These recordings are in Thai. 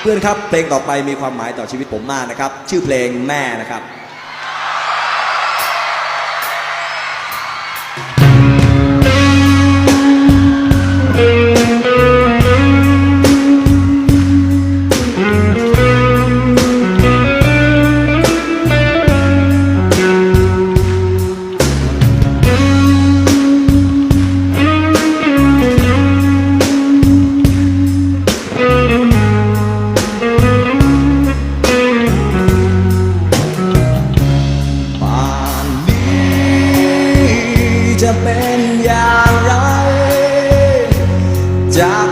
เพื่อนครับเพลงต่อไปมีความหมายต่อชีวิตผมมากนะครับ ชื่อเพลงแม่นะครับ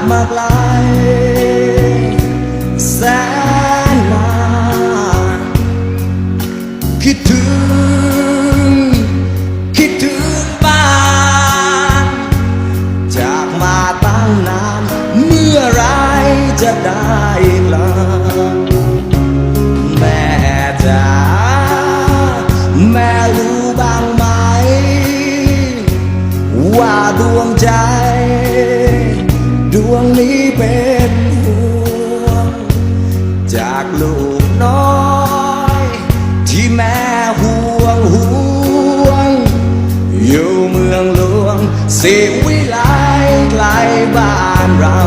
จากมาไกลแสนนานคิดถึง คิดถึงบ้าน จากมาตั้งนานเมื่อไรจะได้กลับแม่จ๋าแม่รู้บ้างไหม ว่าดวงใจ วงนี้เป็นห่วง จากลูกน้อย ที่แม่ห่วงห่วง อยู่เมืองหลวงสิวิไลไกลบ้านเรา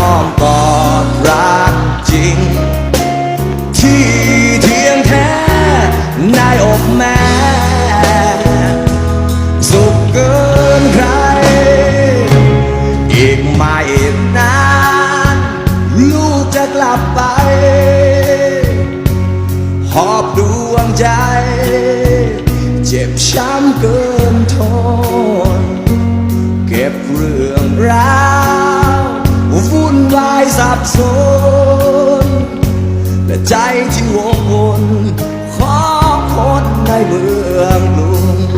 อ้อมกอดรักจริง ที่เทียงแท้ในอกแม่สุขเกินใคร อีกไม่นานลูกจะกลับไป หอบดวงใจ เจ็บช้ำเกินทน เก็บเรื่องราววุ่นวายสับสน และใจที่วงวนขอคนในเมืองหลวง